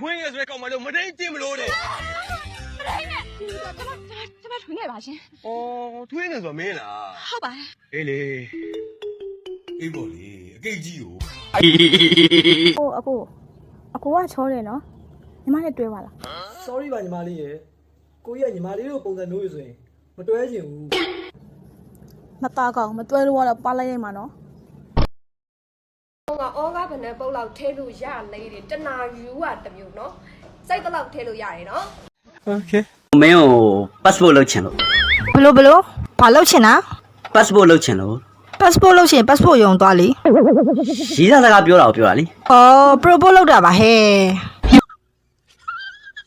ထွင်းရဆိုတဲ့ကောင်မလို့မတိန်တင်မလို့တဲ့ကျမထွင်ခဲ့ပါရှင်။အော်ထွင်းနေဆိုမင်းလားဟုတ်ပါတယ်။အေးလေအေးပေါ့လေအကိတ်ကြီးကိုဟိုအကိုအကိုကချောတယ်နော်ညီမနဲ့တွဲပါလား sorry ပါညီမလေးရယ်ကိုကြီးကညီမလေးတို့ပုံစံမျိုးရဆိုရင်မတွဲချင်ဘူးနှစ်သားကောင်မတွဲလို့တော့ပါလိုက်ရိုက်မှာနော် ဟိုကအောကားဘယ်နဲ့ပုတ်လောက်ထဲလို့ရလေတယ်တနာယူอ่ะတမျိုးเนาะစိတ်တလောက်ထဲလို့ရတယ်เนาะ မင်းကို passport လုပ်ချင်လို့ ဘလို့ဘလို့ဘာလုပ်ချင်တာ passport လုပ်ချင်လို့ passport လုပ်ချင် passport ရုံသွားလေ ရေးသားစကားပြောတာကိုပြောတာလေ ဩ propose လုပ်တာပါဟဲ့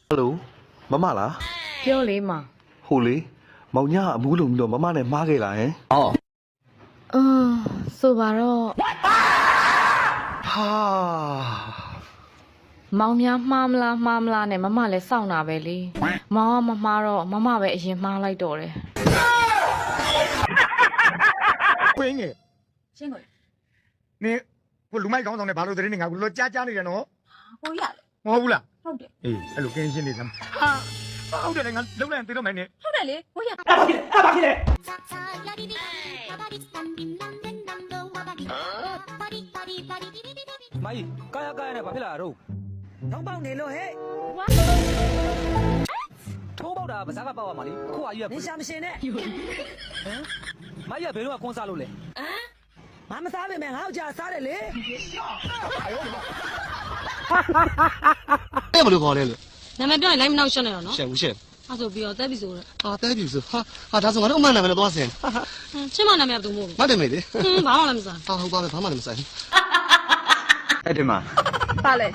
ဟယ်လိုမမလား ပြောလေမ ဟိုလေမောင်ညအမူးလုံးပြီးတော့မမနဲ့မားခဲ့လားဟင် ဟော အင်းဆိုပါတော့ ဟာမောင်များမှားမလားမှားမလားနဲ့မမလည်းစောင့်တာပဲလေမောင်ကမမှားတော့မမပဲအရင်မှားလိုက်တော့တယ်ခွင်းငယ်ရှင်းကိုနင်ကိုလူမိုက်ကောင်းဆောင်နဲ့ဘာလို့သတင်းနေငါကလောကြားကြားနေတယ်နော်ကိုရလေ။မဟုတ်ဘူးလားဟုတ်တယ်။အေးအဲ့လိုကင်းရှင်းနေသမ်း။ဟာဟုတ်တယ်လေငါလုံးလိုက်ရင်သိတော့မယ်နဲ့ဟုတ်တယ်လေကိုရမ ကြီးကာယကာယနဲ့ဘာဖြစ်လာတော့ထောင်းပေါက်နေလို့ဟဲ့ထိုးပေါက်တာဗစားကပေါက်ရမှာလေခုအကြီးကမင်းရှာမရှင်နဲ့မကြီးကဘယ်တော့ကွန်းစားလို့လဲမမစားပေမဲ့ငါ့ကိုကြာစားတယ်လေအဲ့ဘယ်လိုခေါ်လဲလို့နာမည်ပြောရင်လိုက်မနောက်ရှင်းနေတော့နော်ရှက်ဘူးရှက်အဲ့ဆိုပြီးတော့တက်ပြီဆိုတော့ဟာတဲပြီဆိုဟာဟာဒါဆိုငါတို့အမှန်နာမည်နဲ့သွားစင်ဟင်းချင်းမနာမည်ကဘယ်သူမို့မတ်တယ်မေလေဟင်းဘာမှလည်းမစားဟာဟုတ်ပါပဲဘာမှလည်းမဆိုင် အဲ့ဒီမှာပါလေ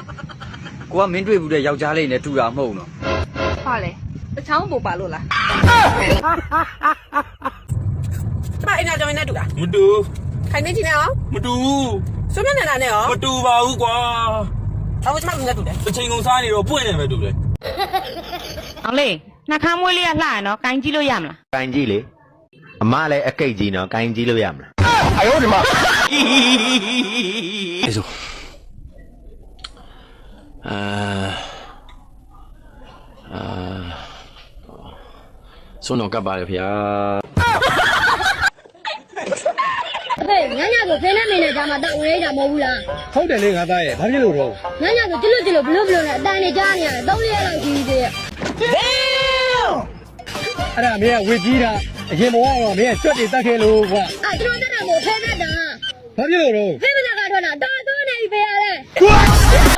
ကိုကမင်းတွေ့ဘူးတဲ့ယောက်ျားလေးနဲ့တူတာမဟုတ်နော်ပါလေတချောင်းပူပါလို့လားကျမအိမ်နာကြောင်နဲ့တူတာမတူခိုင်နေချင်းနဲ့အောင်မတူစွမ်းမျက်နှာနဲ့ရောမတူပါဘူးကွာဘာလို့ကျမလူနဲ့တူလဲ။တစ်ချိန်ကုန်စားနေတော့ပွင့်နေပဲတူတယ်အောင်လေးနှာခမ်းမွေးလေးကလှရနော်ကိုင်းကြည့်လို့ရမလားကိုင်းကြီးလေအမလည်းအကိတ်ကြီးနော်ကိုင်းကြီးလို့ရမလားအယောဒီမှာ အေးဆိုအာအာစွန်းတော့ကပ်ပါလေဗျာဟဲ့ညညဆိုဖင်းနဲ့မင်းနဲ့ဒါမှတောက်ဝဲတာမဟုတ်ဘူးလားဟုတ်တယ်လေငါသားရဲ့ဘာဖြစ်လို့တော့ညညဆိုကြည့်လို့ကြည့်လို့ဘလို့ဘလို့နဲ့အတန်နေကြားနေရတယ်သုံးလေးရက်လောက်ကြီးသေးရဲ့အဲ့ဒါမင်းကဝေကြီးတာအရင်ဘဝကတော့မင်းကကြွက်တွေတတ်ခဲ့လို့ကွာအာသူတို့တက်တာကိုဖဲတတ်တာဘာဖြစ်လို့တော့ဖဲမနာကထွက်တာတော်တော်နေပြီဖေရတယ်